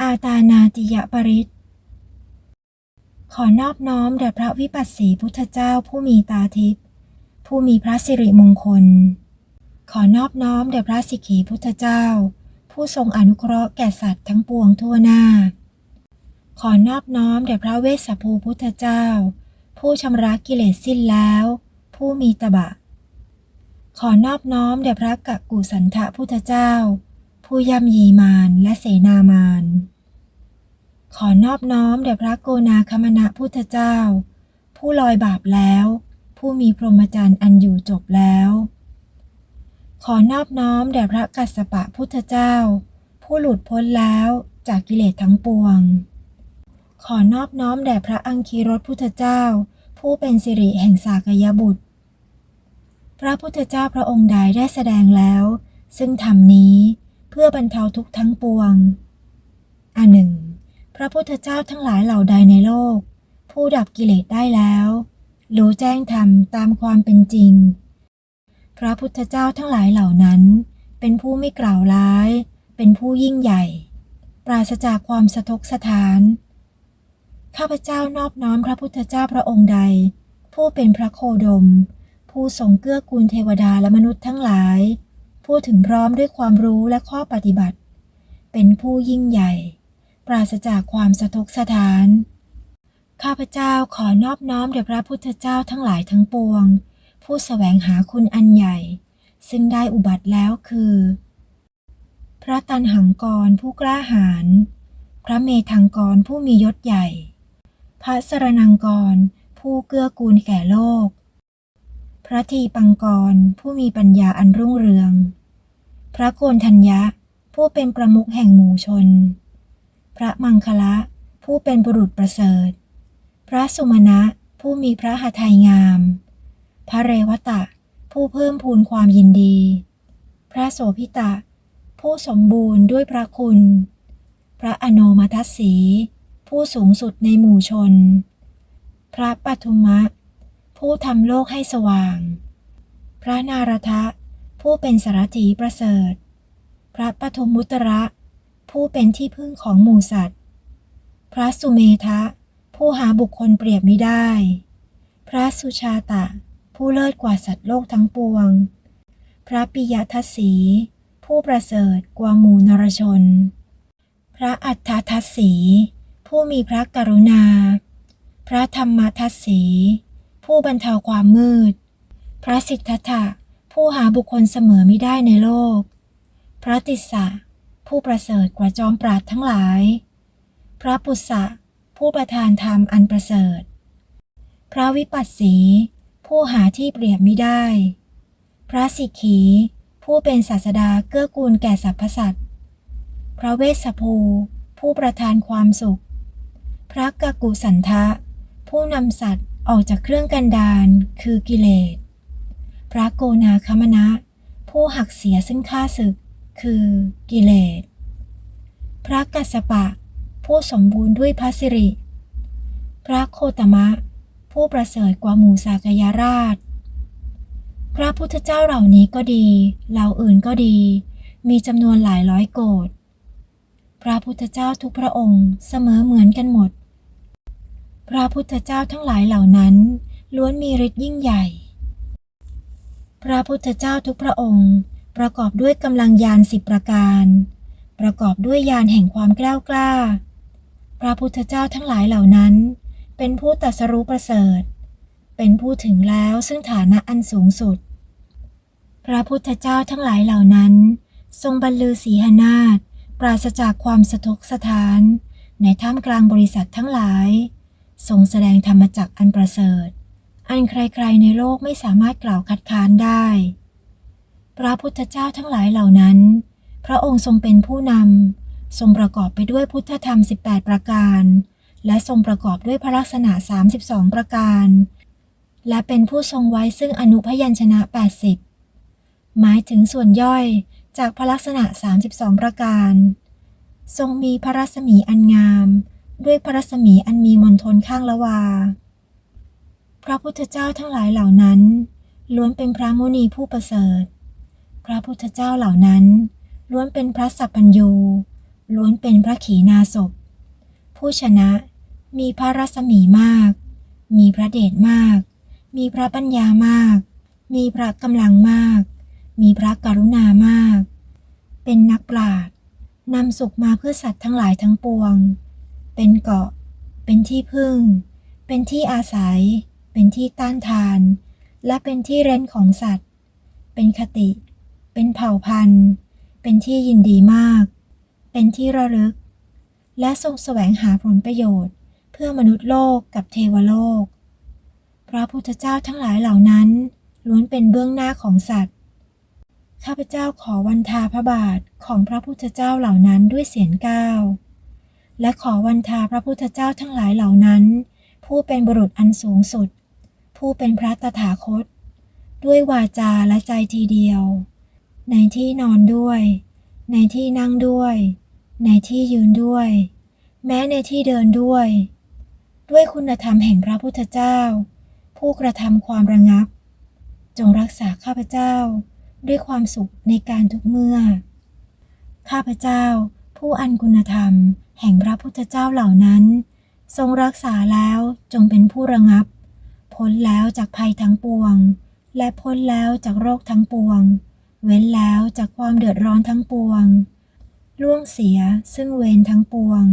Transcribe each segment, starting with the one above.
อาตานาติยปริตขอนอบน้อมแด่พระวิปัสสีพุทธเจ้าผู้มีตาทิพย์ผู้มีพระสิริมงคล ขอนอบน้อมแด่พระสิกขีพุทธเจ้า ผู้ทรงอนุเคราะห์แก่สัตว์ทั้งปวงทั่วหน้า ขอนอบน้อมแด่พระเวสสภูพุทธเจ้า ผู้ชำระกิเลสสิ้นแล้ว ผู้มีตบะ ขอนอบน้อมแด่พระกักกุสันทะพุทธเจ้า ผู้ย่ำยีมารและเสนามารขอนอบน้อมแด่พระโกนาคมณะพุทธเจ้า ผู้ลอยบาปแล้ว ผู้มีพรหมจรรย์อันอยู่จบแล้ว ขอนอบน้อมแด่พระกัสสปะพุทธเจ้า ผู้หลุดพ้นแล้วจากกิเลสทั้งปวง ขอนอบน้อมแด่พระอังคีรสพุทธเจ้า ผู้เป็นสิริแห่งสากยบุตร พระพุทธเจ้าพระองค์ใดได้แสดงแล้ว ซึ่งธรรมนี้ พื่อบรรเทาทุกข์ทั้งปวง อันหนึ่ง พระพุทธเจ้าทั้งหลายเหล่าใดในโลก ผู้ดับกิเลสได้แล้วรู้แจ้งธรรมตามความเป็นจริง พระพุทธเจ้าทั้งหลายเหล่านั้น เป็นผู้ไม่กล่าวร้าย เป็นผู้ยิ่งใหญ่ ปราศจากความสะทกสถาน ข้าพเจ้านอบน้อมพระพุทธเจ้าพระองค์ใด ผู้เป็นพระโคดม ผู้ทรงเกื้อกูลเทวดาและมนุษย์ทั้งหลาย ผู้ถึงพร้อมด้วยความรู้และข้อปฏิบัติ เป็นผู้ยิ่งใหญ่ ปราศจากความสะทกสถาน ข้าพเจ้าขอนอบน้อมแด่พระพุทธเจ้าทั้งหลายทั้งปวง ผู้แสวงหาคุณอันใหญ่ ซึ่งได้อุบัติแล้วคือ พระตันหังกรผู้กล้าหาญพระเมธังกรผู้มียศใหญ่ พระสรนังกรผู้เกื้อกูลแก่โลก พระทีปังกรผู้มีปัญญาอันรุ่งเรือง พระโกนทัญญะ ผู้เป็นประมุขแห่งหมู่ชน พระมังคละ ผู้เป็นบุรุษประเสริฐ พระสุมาณะผู้มีพระหทัยงาม พระเรวตะ ผู้เพิ่มพูนความยินดี พระโสพิตะ ผู้สมบูรณ์ด้วยพระคุณ พระอโนมัทสสีผู้สูงสุดในหมู่ชน พระปัทุมะ ผู้ทำโลกให้สว่าง พระนารทะ ผู้เป็นสารถีประเสริฐ พระปฐมมุตระ ผู้เป็นที่พึ่งของหมู่สัตว์ พระสุเมทะ ผู้หาบุคคลเปรียบไมิได้ พระสุชาตะ ผู้เลิศกว่าสัตว์โลกทั้งปวง พระปิยทัสสี ผู้ประเสริฐกว่าหมู่นรชน พระอัฏฐทัสสี ผู้มีพระกรุณา พระธรรมทัสสี ผู้บรรเทาความมืด พระสิทธัตถะผู้หาบุคคลเสมอมิได้ในโลก พระติสสะผู้ประเสริฐกว่าจอมปราดทั้งหลาย พระปุษสะผู้ประทานธรรมอันประเสริฐ พระวิปัสสี ผู้หาที่เปรียบมิได้ พระสิกขี ผู้เป็นศาสดาเกื้อกูลแก่สรรพสัตว์ พระเวสสภู ผู้ประทานความสุข พระกกุสันทะ ผู้นำสัตว์ ออกจากเครื่องกันดานคือกิเลส พระโกนาคมณะ ผู้หักเสียซึ่งข้าศึก คือกิเลส พระกัสสปะ ผู้สมบูรณ์ด้วยพระสิริ พระโคตมะ ผู้ประเสริฐกว่าหมู่สากยราช พระพุทธเจ้าเหล่านี้ก็ดีเหล่าอื่นก็ดี มีจำนวนหลายร้อยโกดพระพุทธเจ้าทุกพระองค์เสมอเหมือนกันหมด พระพุทธเจ้าทั้งหลายเหล่านั้น ล้วนมีฤทธิ์ยิ่งใหญ่ พระพุทธเจ้าทุกพระองค์ ประกอบด้วยกำลังยานสิบประการ ประกอบด้วยยานแห่งความกล้ากล้า พระพุทธเจ้าทั้งหลายเหล่านั้น เป็นผู้ตรัสรู้ประเสริฐ เป็นผู้ถึงแล้วซึ่งฐานะอันสูงสุด พระพุทธเจ้าทั้งหลายเหล่านั้น ทรงบรรลือสีหนาฏปราศจากความสะทกสถาน ในท่ามกลางบริษัททั้งหลาย ทรงแสดงธรรมจักอันประเสริฐ อันใครๆในโลกไม่สามารถกล่าวคัดค้านได้ พระพุทธเจ้าทั้งหลายเหล่านั้น พระองค์ทรงเป็นผู้นำ ทรงประกอบไปด้วยพุทธธรรม 18 ประการ และทรงประกอบด้วยพระลักษณะ 32 ประการ และเป็นผู้ทรงไว้ซึ่งอนุพยัญชนะ 80 หมายถึงส่วนย่อยจากพระลักษณะ 32 ประการ ทรงมีพระรัศมีอันงาม ด้วยพระรัศมีอันมีมนทนข้างละวา พระพุทธเจ้าทั้งหลายเหล่านั้น ล้วนเป็นพระมุนีผู้ประเสริฐ พระพุทธเจ้าเหล่านั้น ล้วนเป็นพระสัพพัญญูล้วนเป็นพระขีณาสพ ผู้ชนะมีพระรัศมีมาก มีพระเดชมาก มีพระปัญญามาก มีพระกำลังมาก มีพระกรุณามาก เป็นนักปราชญ์นำสุขมาเพื่อสัตว์ทั้งหลายทั้งปวง เป็นเกาะ เป็นที่พึ่ง เป็นที่อาศัย เป็นที่ต้านทาน และเป็นที่เร้นของสัตว์ เป็นคติ เป็นเผ่าพันธุ์ เป็นที่ยินดีมาก เป็นที่ระลึก และทรงแสวงหาผลประโยชน์ เพื่อมนุษย์โลกกับเทวโลก พระพุทธเจ้าทั้งหลายเหล่านั้น ล้วนเป็นเบื้องหน้าของสัตว์ ข้าพเจ้าขอวันทาพระบาทของพระพุทธเจ้าเหล่านั้นด้วยเสียงก้าว และขอวันทาพระพุทธเจ้าทั้งหลายเหล่านั้น ผู้เป็นบุรุษอันสูงสุด ผู้เป็นพระตถาคต ด้วยวาจาและใจทีเดียว ในที่นอนด้วย ในที่นั่งด้วย ในที่ยืนด้วย แม้ในที่เดินด้วย ด้วยคุณธรรมแห่งพระพุทธเจ้า ผู้กระทำความระงับ จงรักษาข้าพเจ้า ด้วยความสุขในการทุกเมื่อ ข้าพเจ้า ผู้อันคุณธรรม แห่งพระพุทธเจ้าเหล่านั้น ทรงรักษาแล้วจงเป็นผู้ระงับ พ้นแล้วจากภัยทั้งปวง และพ้นแล้วจากโรคทั้งปวง เว้นแล้วจากความเดือดร้อนทั้งปวง ล่วงเสียซึ่งเวรทั้งปวง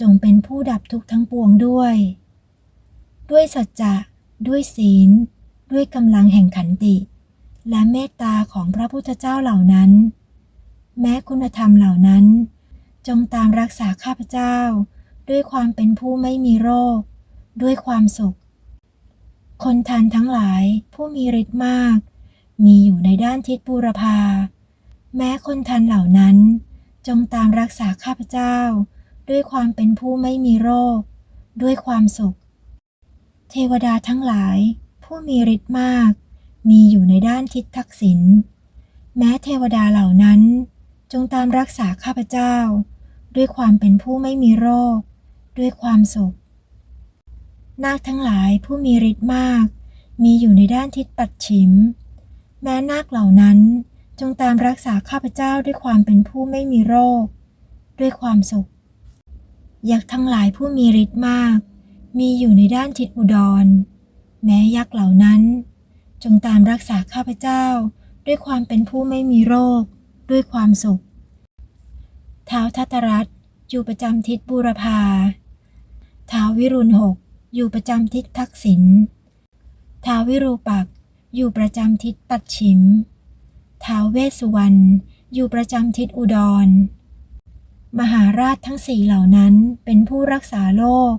จงเป็นผู้ดับทุกข์ทั้งปวงด้วย ด้วยสัจจะด้วยศีล ด้วยกำลังแห่งขันติ และเมตตาของพระพุทธเจ้าเหล่านั้น แม้คุณธรรมเหล่านั้น จงตามรักษาข้าพเจ้า ด้วยความเป็นผู้ไม่มีโรค ด้วยความสุข คนทันทั้งหลายผู้มีฤทธิ์มาก มีอยู่ในด้านทิศบูรพา แม้คนทันเหล่านั้น จงตามรักษาข้าพเจ้า ด้วยความเป็นผู้ไม่มีโรค ด้วยความสุข เทวดาทั้งหลาย ผู้มีฤทธิ์มาก มีอยู่ในด้านทิศทักษิณแม้เทวดาเหล่านั้น จงตามรักษาข้าพเจ้า ด้วยความเป็นผู้ไม่มีโรค ด้วยความสุข นาคทั้งหลายผู้มีฤทธิ์มาก มีอยู่ในด้านทิศปัดฉิม แม้นาคเหล่านั้นจงตามรักษาข้าพเจ้าด้วยความเป็นผู้ไม่มีโรค ด้วยความสุข ยักษ์ทั้งหลายผู้มีฤทธิ์มาก มีอยู่ในด้านทิศอุดร แม้ยักษ์เหล่านั้น จงตามรักษาข้าพเจ้าด้วยความเป็นผู้ไม่มีโรค ด้วยความสุข ท้าวทัตตรัตอยู่ประจำทิศบูรพาท้าววิรุณหกอยู่ประจำทิศทักษิณท้าววิรูปักอยู่ประจำทิศปัดฉิมท้าวเวสสุวรรณอยู่ประจำทิศอุดร มหาราชทั้งสี่เหล่านั้นเป็นผู้รักษาโลก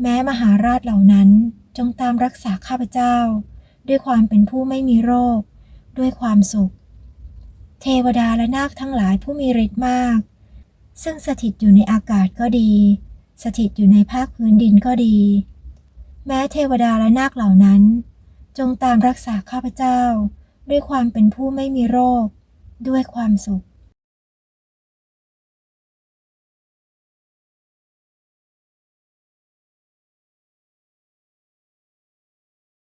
แม้มหาราชเหล่านั้นจงตามรักษาข้าพเจ้า ด้วยความเป็นผู้ไม่มีโรค ด้วยความสุข เทวดาและนาคทั้งหลายผู้มีฤทธิ์มาก ซึ่งสถิตอยู่ในอากาศก็ดี สถิตอยู่ในภาคพื้นดินก็ดี แม้เทวดาและนาคเหล่านั้น จงตามรักษาข้าพเจ้า ด้วยความเป็นผู้ไม่มีโรค ด้วยความสุข